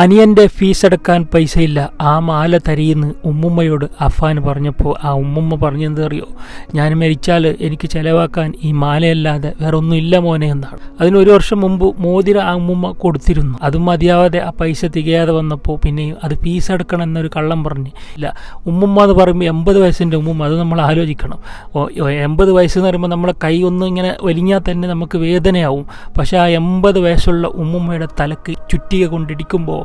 അനിയന്റെ ഫീസ് അടക്കാൻ പൈസയില്ല. ആ മാല തരിയെന്ന് ഉമ്മുമ്മയോട് അഫാൻ പറഞ്ഞപ്പോൾ ആ ഉമ്മുമ്മ പറഞ്ഞെന്ത് അറിയോ? ഞാൻ മരിച്ചാൽ എനിക്ക് ചെലവാക്കാൻ ഈ മാലയല്ലാതെ വേറെ ഒന്നും ഇല്ല മോനെ എന്നാണ്. അതിന് ഒരു വർഷം മുമ്പ് മോതിര ആ ഉമ്മുമ്മ കൊടുത്തിരുന്നു. അതും മതിയാവാതെ ആ പൈസ തികയാതെ വന്നപ്പോൾ പിന്നെയും അത് ഫീസ് അടക്കണം എന്നൊരു കള്ളം പറഞ്ഞ്. ഇല്ല ഉമ്മുമ്മ എന്ന് പറയുമ്പോൾ എൺപത് വയസ്സിന്റെ ഉമ്മുമ്മ അത് നമ്മൾ ആലോചിക്കണം. എൺപത് വയസ്സ് എന്ന് പറയുമ്പോൾ നമ്മളെ കൈ ഒന്ന് ഇങ്ങനെ വലിഞ്ഞാൽ തന്നെ നമുക്ക് വേദനയാവും. പക്ഷേ ആ എൺപത് വയസ്സുള്ള ഉമ്മുമ്മയുടെ തലക്ക് ചുറ്റിക കൊണ്ടിടിക്കുമ്പോൾ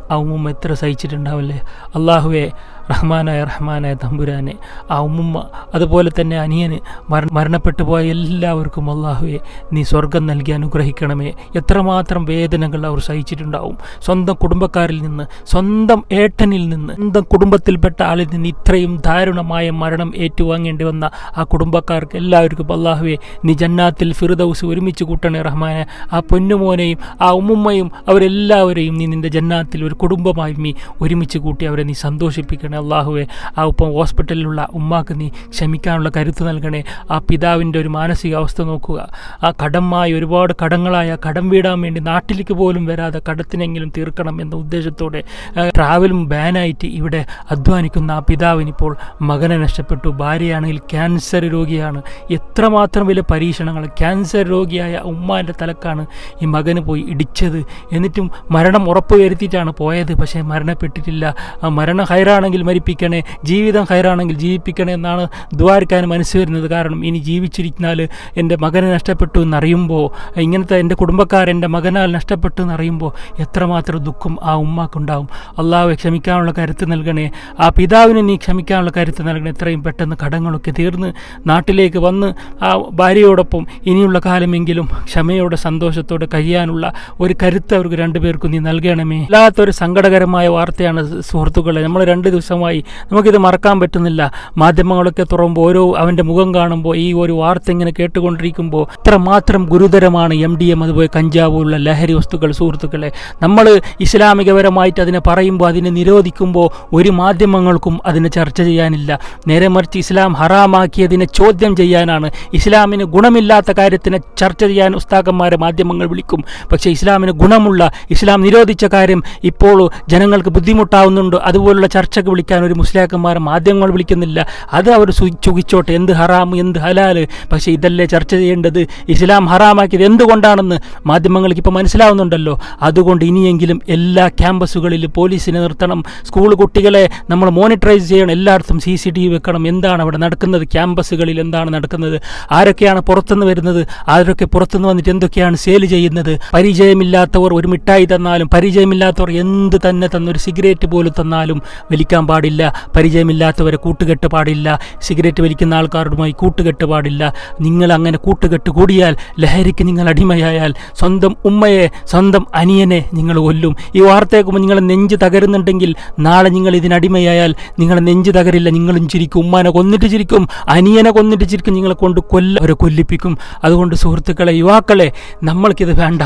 ആ ഉമ്മുമ്മ എത്ര സഹിച്ചിട്ടുണ്ടാവില്ലേ? അള്ളാഹുവെ റഹ്മാനായ റഹ്മാനായ തമ്പുരാനെ ആ ഉമ്മുമ്മ അതുപോലെ തന്നെ അനിയന് മര മരണപ്പെട്ടു പോയ എല്ലാവർക്കും അള്ളാഹുവെ നീ സ്വർഗം നൽകി അനുഗ്രഹിക്കണമേ. എത്രമാത്രം വേദനകൾ അവർ സഹിച്ചിട്ടുണ്ടാവും. സ്വന്തം കുടുംബക്കാരിൽ നിന്ന് സ്വന്തം ഏട്ടനിൽ നിന്ന് സ്വന്തം കുടുംബത്തിൽപ്പെട്ട ആളിൽ നിന്ന് ഇത്രയും ദാരുണമായ മരണം ഏറ്റുവാങ്ങേണ്ടി വന്ന ആ കുടുംബക്കാർക്ക് എല്ലാവർക്കും അള്ളാഹുവെ നീ ജന്നാത്തിൽ ഫിറുദൌസ് ഒരുമിച്ച് കൂട്ടണേ റഹ്മാനെ. ആ പൊന്നുമോനെയും ആ ഉമ്മുമ്മയും അവരെല്ലാവരെയും നീ നിന്റെ ജന്നാത്തിൽ ഒരു കുടുംബമായി നീ ഒരുമിച്ച് കൂട്ടി അവരെ നീ സന്തോഷിപ്പിക്കണേ. അള്ളാഹുവെ ആ ഒപ്പം ഹോസ്പിറ്റലിലുള്ള ഉമ്മാക്ക് നീ ക്ഷമിക്കാനുള്ള കരുത്ത് നൽകണേ. ആ പിതാവിന്റെ ഒരു മാനസികാവസ്ഥ നോക്കുക. ആ കടമായി ഒരുപാട് കടങ്ങളായ കടം വീടാൻ വേണ്ടി നാട്ടിലേക്ക് പോലും വരാതെ കടത്തിനെങ്കിലും തീർക്കണം എന്ന ഉദ്ദേശത്തോടെ ട്രാവലും ബാനായിട്ട് ഇവിടെ അധ്വാനിക്കുന്ന ആ പിതാവിനിപ്പോൾ മകനെ നഷ്ടപ്പെട്ടു. ഭാര്യയാണെങ്കിൽ ക്യാൻസർ രോഗിയാണ്. എത്രമാത്രം വലിയ പരീക്ഷണങ്ങൾ. ക്യാൻസർ രോഗിയായ ഉമ്മാന്റെ തലക്കാണ് ഈ മകന് പോയി ഇടിച്ചത്. എന്നിട്ടും മരണം ഉറപ്പ് വരുത്തിയിട്ടാണ് പോയത്. പക്ഷേ മരണപ്പെട്ടിട്ടില്ല. ആ മരണം ഹൈറാണെങ്കിൽ മരിപ്പിക്കണേ ജീവിതം ഹൈറാണെങ്കിൽ ജീവിപ്പിക്കണേ എന്നാണ് ദ്വാരക്കാൻ മനസ്സ് വരുന്നത്. കാരണം ഇനി ജീവിച്ചിരിക്കുന്നാൽ എന്റെ മകനെ നഷ്ടപ്പെട്ടു എന്നറിയുമ്പോൾ ഇങ്ങനത്തെ എന്റെ കുടുംബക്കാർ എന്റെ മകനാൽ നഷ്ടപ്പെട്ടു എന്നറിയുമ്പോൾ എത്രമാത്രം ദുഃഖം ആ ഉമ്മാക്കുണ്ടാവും. അള്ളാഹുവെ ക്ഷമിക്കാനുള്ള കരുത്ത് നൽകണേ. ആ പിതാവിന് നീ ക്ഷമിക്കാനുള്ള കരുത്ത് നൽകണേ. എത്രയും പെട്ടെന്ന് കടങ്ങളൊക്കെ തീർന്ന് നാട്ടിലേക്ക് വന്ന് ആ ഭാര്യയോടൊപ്പം ഇനിയുള്ള കാലമെങ്കിലും ക്ഷമയോടെ സന്തോഷത്തോടെ കഴിയാനുള്ള ഒരു കരുത്ത് അവർക്ക് രണ്ടുപേർക്കും നീ നൽകണമേ. വല്ലാത്തൊരു സങ്കടകരമായ വാർത്തയാണ് സുഹൃത്തുക്കളെ. നമ്മൾ രണ്ട് ദിവസമായി നമുക്കിത് മറക്കാൻ പറ്റുന്നില്ല. മാധ്യമങ്ങളൊക്കെ തുറമ്പോൾ ഓരോ അവന്റെ മുഖം കാണുമ്പോൾ ഈ ഒരു വാർത്ത ഇങ്ങനെ കേട്ടുകൊണ്ടിരിക്കുമ്പോൾ ഇത്രമാത്രം ഗുരുതരമാണ് എം ഡി എം അതുപോലെ കഞ്ചാവ് ഉള്ള ലഹരി വസ്തുക്കൾ സുഹൃത്തുക്കളെ. നമ്മൾ ഇസ്ലാമികപരമായിട്ട് അതിനെ പറയുമ്പോൾ അതിനെ നിരോധിക്കുമ്പോൾ ഒരു മാധ്യമങ്ങൾക്കും അതിനെ ചർച്ച ചെയ്യാനില്ല. നേരെ മറിച്ച് ഇസ്ലാം ഹറാമാക്കിയതിനെ ചോദ്യം ചെയ്യാനാണ്. ഇസ്ലാമിന് ഗുണമില്ലാത്ത കാര്യത്തിനെ ചർച്ച ചെയ്യാൻ ഉസ്താക്കന്മാരെ മാധ്യമങ്ങൾ വിളിക്കും. പക്ഷേ ഇസ്ലാമിന് ഗുണമുള്ള ഇസ്ലാം നിരോധിച്ച കാര്യം ഇപ്പോൾ ജനങ്ങൾക്ക് ബുദ്ധിമുട്ടാവുന്നുണ്ട്. അതുപോലുള്ള ചർച്ചക്ക് വിളിക്കാൻ ഒരു മുസ്ലിയാക്കന്മാർ മാധ്യമങ്ങൾ വിളിക്കുന്നില്ല. അത് അവർ ചുകിച്ചോട്ടെ. എന്ത് ഹറാം എന്ത് ഹലാൽ പക്ഷേ ഇതല്ലേ ചർച്ച ചെയ്യേണ്ടത്? ഇസ്ലാം ഹറാമാക്കിയത് എന്തുകൊണ്ടാണെന്ന് മാധ്യമങ്ങൾക്ക് ഇപ്പോൾ മനസ്സിലാവുന്നുണ്ടല്ലോ. അതുകൊണ്ട് ഇനിയെങ്കിലും എല്ലാ ക്യാമ്പസുകളിലും പോലീസിനെ നിർത്തണം. സ്കൂൾ കുട്ടികളെ നമ്മൾ മോണിറ്ററൈസ് ചെയ്യണം. എല്ലായിടത്തും സി സി ടി വി വെക്കണം. എന്താണ് അവിടെ നടക്കുന്നത്? ക്യാമ്പസുകളിൽ എന്താണ് നടക്കുന്നത്? ആരൊക്കെയാണ് പുറത്തുനിന്ന് വരുന്നത്? ആരൊക്കെ പുറത്തുനിന്ന് വന്നിട്ട് എന്തൊക്കെയാണ് സെയിൽ ചെയ്യുന്നത്? പരിചയമില്ലാത്തവർ ഒരു മിഠായി തന്നാലും പരിചയമില്ലാത്തവർ എന്ത് തന്നെ തന്നൊരു സിഗരറ്റ് പോലും തന്നാലും വലിക്കാൻ പാടില്ല പരിചയമില്ലാത്തവരെ കൂട്ടുകെട്ട് പാടില്ല സിഗരറ്റ് വലിക്കുന്ന ആൾക്കാരുമായി കൂട്ടുകെട്ട് പാടില്ല. നിങ്ങൾ അങ്ങനെ കൂട്ടുകെട്ട് കൂടിയാൽ ലഹരിക്ക് നിങ്ങൾ അടിമയായാൽ സ്വന്തം ഉമ്മയെ സ്വന്തം അനിയനെ നിങ്ങൾ കൊല്ലും. ഈ വാർത്തയേക്കുമ്പോൾ നിങ്ങൾ നെഞ്ച് തകരുന്നുണ്ടെങ്കിൽ നാളെ നിങ്ങൾ ഇതിനടിമയായാൽ നിങ്ങൾ നെഞ്ച് തകരില്ല നിങ്ങളും ചിരിക്കും. ഉമ്മാനെ കൊന്നിട്ട് ചിരിക്കും അനിയനെ കൊന്നിട്ട് ചിരിക്കും നിങ്ങളെ കൊണ്ട് കൊല്ല അവരെ കൊല്ലിപ്പിക്കും. അതുകൊണ്ട് സുഹൃത്തുക്കളെ യുവാക്കളെ നമ്മൾക്കിത് വേണ്ട.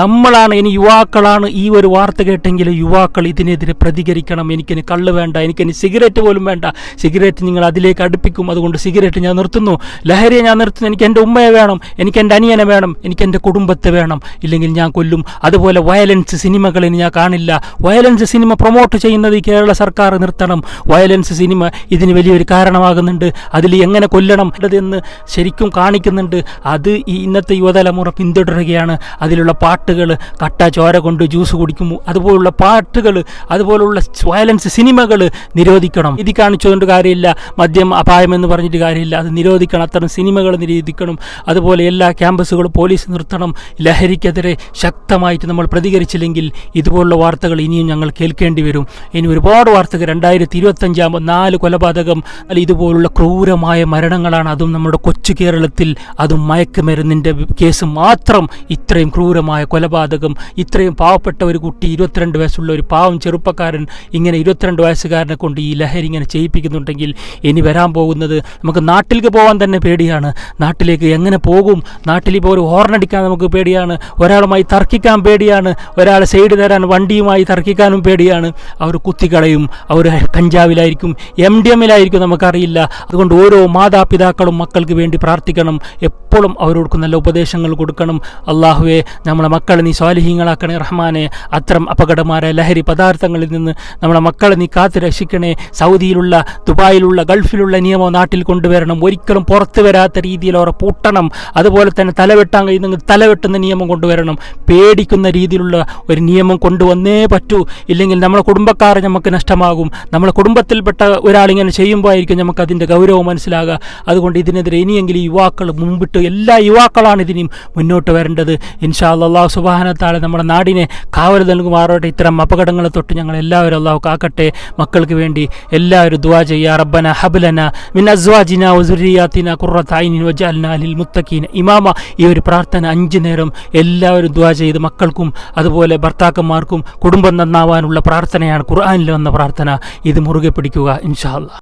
നമ്മളാണ് ഇനി യുവാക്കളാണ് ഈ ഒരു വാർത്ത കേട്ടെങ്കിൽ യുവാക്കൾ ഇതിനെതിരെ പ്രതികരിക്കണം. എനിക്കിനി കള്ള് വേണ്ട. എനിക്കിനി സിഗരറ്റ് പോലും വേണ്ട. സിഗരറ്റ് നിങ്ങൾ അതിലേക്ക് അടുപ്പിക്കും. അതുകൊണ്ട് സിഗരറ്റ് ഞാൻ നിർത്തുന്നു. ലഹരിയെ ഞാൻ നിർത്തുന്നു. എനിക്ക് എന്റെ ഉമ്മയെ വേണം. എനിക്ക് എന്റെ അനിയനെ വേണം. എനിക്ക് എന്റെ കുടുംബത്തെ വേണം. ഇല്ലെങ്കിൽ ഞാൻ കൊല്ലും. അതുപോലെ വയലൻസ് സിനിമകൾ ഇനി ഞാൻ കാണില്ല. വയലൻസ് സിനിമ പ്രൊമോട്ട് ചെയ്യുന്നത് ഈ കേരള സർക്കാർ നിർത്തണം. വയലൻസ് സിനിമ ഇതിന് വലിയൊരു കാരണമാകുന്നുണ്ട്. അതിൽ എങ്ങനെ കൊല്ലണം? എന്ന് ശരിക്കും കാണിക്കുന്നുണ്ട്. അത് ഈ ഇന്നത്തെ യുവതലമുറ പിന്തുടരുകയാണ്. അതിലുള്ള പാട്ടുകൾ കട്ട ചോര കൊണ്ട് ജ്യൂസ് കുടിക്കും. അതുപോലുള്ള പാട്ടുകൾ അതുപോലുള്ള വയലൻസ് സിനിമകൾ നിരോധിക്കണം. ഇത് കാണിച്ചുകൊണ്ട് കാര്യമില്ല. മദ്യം അപായം എന്ന് പറഞ്ഞിട്ട് കാര്യമില്ല. അത് നിരോധിക്കണം. അത്തരം സിനിമകൾ നിരോധിക്കണം. അതുപോലെ എല്ലാ ക്യാമ്പസുകളും പോലീസ് നിർത്തണം. ലഹരിക്കെതിരെ ശക്തമായിട്ട് നമ്മൾ പ്രതികരിച്ചില്ലെങ്കിൽ ഇതുപോലുള്ള വാർത്തകൾ ഇനിയും ഞങ്ങൾ കേൾക്കേണ്ടി വരും. ഇനി ഒരുപാട് വാർത്തകൾ. രണ്ടായിരത്തി ഇരുപത്തഞ്ചാകുമ്പോൾ നാല് കൊലപാതകം. അല്ല ഇതുപോലുള്ള ക്രൂരമായ മരണങ്ങളാണ് അതും നമ്മുടെ കൊച്ചു കേരളത്തിൽ. അതും മയക്കുമരുന്നിന്റെ കേസ് മാത്രം ഇത്രയും ക്രൂരമായ കൊലപാതകം. ഇത്രയും പാവപ്പെട്ട ഒരു കുട്ടി ഇരുപത്തിരണ്ട് വയസ്സുള്ള ഒരു പാവം ചെറുപ്പക്കാരൻ ഇങ്ങനെ ഇരുപത്തിരണ്ട് വയസ്സുകാരനെ കൊണ്ട് ഈ ലഹരി ഇങ്ങനെ ചെയ്യിപ്പിക്കുന്നുണ്ടെങ്കിൽ ഇനി വരാൻ പോകുന്നത് നമുക്ക് നാട്ടിലേക്ക് പോകാൻ തന്നെ പേടിയാണ്. നാട്ടിലേക്ക് എങ്ങനെ പോകും? നാട്ടിൽ ഇപ്പോൾ ഒരു ഹോർണടിക്കാൻ നമുക്ക് പേടിയാണ്. ഒരാളുമായി തർക്കിക്കാൻ പേടിയാണ്. ഒരാളെ സൈഡ് തരാൻ വണ്ടിയുമായി തർക്കിക്കാനും പേടിയാണ്. അവർ കുത്തിക്കളയും അവർ കഞ്ചാവിലായിരിക്കും എം ഡി എമ്മിലായിരിക്കും നമുക്കറിയില്ല. അതുകൊണ്ട് ഓരോ മാതാപിതാക്കളും മക്കൾക്ക് വേണ്ടി പ്രാർത്ഥിക്കണം. എപ്പോഴും അവരോട് നല്ല ഉപദേശങ്ങൾ കൊടുക്കണം. അള്ളാഹുവെ നമ്മളെ മക്കളെ നീ സ്വാലിഹീങ്ങളാക്കണേ റഹ്മാനെ. അത്തരം അപകടമായ ലഹരി പദാർത്ഥങ്ങളിൽ നിന്ന് നമ്മുടെ മക്കളെ നീ കാത്തു രക്ഷിക്കണേ. സൗദിയിലുള്ള ദുബായിലുള്ള ഗൾഫിലുള്ള നിയമം നാട്ടിൽ കൊണ്ടുവരണം. ഒരിക്കലും പുറത്തു വരാത്ത രീതിയിൽ അവരെ പൂട്ടണം. അതുപോലെ തന്നെ തലവെട്ടാൻ കഴിയുന്നെങ്കിൽ തലവെട്ടുന്ന നിയമം കൊണ്ടുവരണം. പേടിക്കുന്ന രീതിയിലുള്ള ഒരു നിയമം കൊണ്ടുവന്നേ പറ്റൂ. ഇല്ലെങ്കിൽ നമ്മുടെ കുടുംബക്കാർ നമുക്ക് നഷ്ടമാകും. നമ്മുടെ കുടുംബത്തിൽപ്പെട്ട ഒരാളിങ്ങനെ ചെയ്യുമ്പോൾ ആയിരിക്കും നമുക്ക് അതിന്റെ ഗൗരവം മനസ്സിലാകുക. അതുകൊണ്ട് ഇതിനെതിരെ ഇനിയെങ്കിലും യുവാക്കൾ മുമ്പിട്ട് എല്ലാ യുവാക്കളാണ് ഇതിനും മുന്നോട്ട് വരേണ്ടത്. ഇൻഷാ അള്ളാഹു സുബാനത്താളെ നമ്മുടെ നാടിനെ കാവൽ നൽകുമാറോട്ടെ ഇത്തരം അപകടങ്ങളെ തൊട്ട് ഞങ്ങൾ എല്ലാവരും അള്ളാഹു കാക്കട്ടെ. മക്കൾക്ക് വേണ്ടി എല്ലാവരും ദുവാ ചെയ്യുക റബ്ബന ഹബലന മിൻ അസ്വാജിന ഉസുരിയാത്തിന ഐനി വജഅൽനാ ലിൽ മുത്തഖീന ഇമാമ. ഈ ഒരു പ്രാർത്ഥന അഞ്ച് നേരം എല്ലാവരും ദുവാ ചെയ്ത് മക്കൾക്കും അതുപോലെ ഭർത്താക്കന്മാർക്കും കുടുംബം നന്നാവാനുള്ള പ്രാർത്ഥനയാണ് ഖുർആനിൽ വന്ന പ്രാർത്ഥന. ഇത് മുറുകെ പിടിക്കുക ഇൻഷാ അള്ളാഹ്